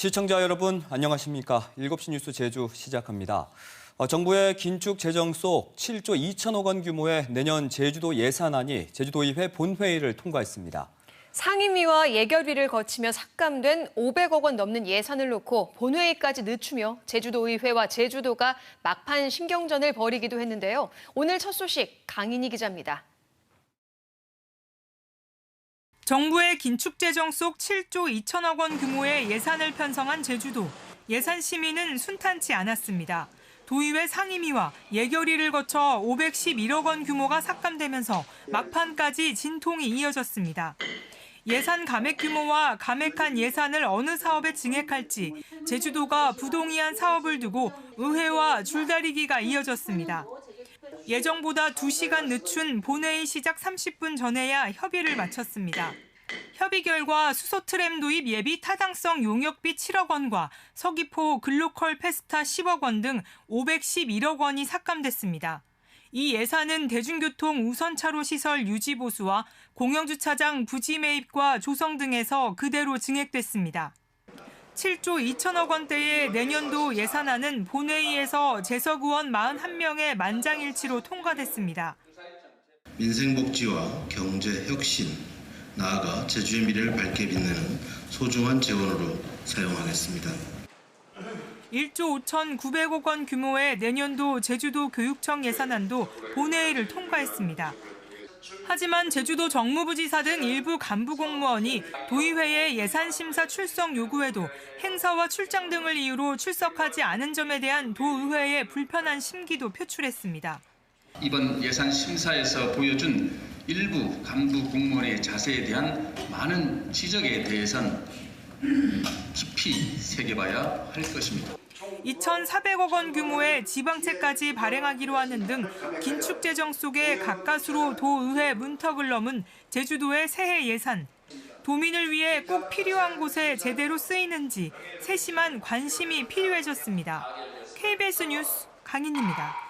시청자 여러분 안녕하십니까? 7시 뉴스 제주 시작합니다. 어, 정부의 긴축 재정 속 7조 2천억 원 규모의 내년 제주도 예산안이 제주도의회 본회의를 통과했습니다. 상임위와 예결위를 거치며 삭감된 500억 원 넘는 예산을 놓고 본회의까지 늦추며 제주도의회와 제주도가 막판 신경전을 벌이기도 했는데요. 오늘 첫 소식 강인희 기자입니다. 정부의 긴축 재정 속 7조 2천억 원 규모의 예산을 편성한 제주도. 예산 심의는 순탄치 않았습니다. 도의회 상임위와 예결위를 거쳐 511억 원 규모가 삭감되면서 막판까지 진통이 이어졌습니다. 예산 감액 규모와 감액한 예산을 어느 사업에 증액할지 제주도가 부동의한 사업을 두고 의회와 줄다리기가 이어졌습니다. 예정보다 2시간 늦춘 본회의 시작 30분 전에야 협의를 마쳤습니다. 협의 결과 수소 트램 도입 예비 타당성 용역비 7억 원과 서귀포 글로컬 페스타 10억 원 등 511억 원이 삭감됐습니다. 이 예산은 대중교통 우선차로 시설 유지 보수와 공영주차장 부지 매입과 조성 등에서 그대로 증액됐습니다. 7조 2천억 원대의 내년도 예산안은 본회의에서 재석 의원 41명의 만장일치로 통과됐습니다. 민생복지와 경제혁신, 나아가 제주의 미래를 밝게 빛내는 소중한 재원으로 사용하겠습니다. 1조 5,900억 원 규모의 내년도 제주도 교육청 예산안도 본회의를 통과했습니다. 하지만 제주도 정무부지사 등 일부 간부 공무원이 도의회의 예산 심사 출석 요구에도 행사와 출장 등을 이유로 출석하지 않은 점에 대한 도의회의 불편한 심기도 표출했습니다. 이번 예산 심사에서 보여준 일부 간부 공무원의 자세에 대한 많은 지적에 대해선 깊이 새겨봐야 할 것입니다. 2,400억 원 규모의 지방채까지 발행하기로 하는 등 긴축 재정 속에 가까스로 도의회 문턱을 넘은 제주도의 새해 예산. 도민을 위해 꼭 필요한 곳에 제대로 쓰이는지 세심한 관심이 필요해졌습니다. KBS 뉴스 강인입니다.